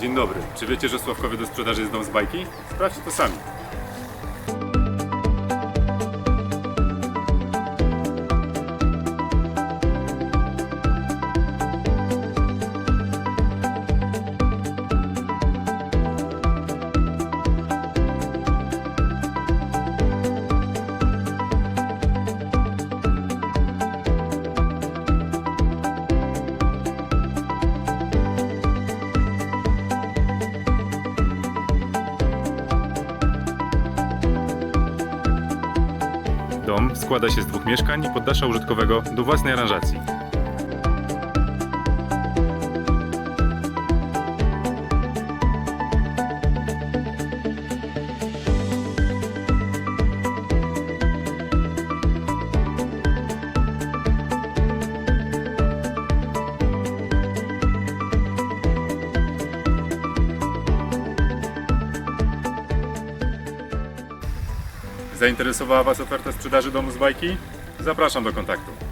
Dzień dobry. Czy wiecie, że Sławkowie do sprzedaży jest dom z bajki? Sprawdźcie to sami. Dom składa się z dwóch mieszkań i poddasza użytkowego do własnej aranżacji. Zainteresowała Was oferta sprzedaży domu z bajki? Zapraszam do kontaktu.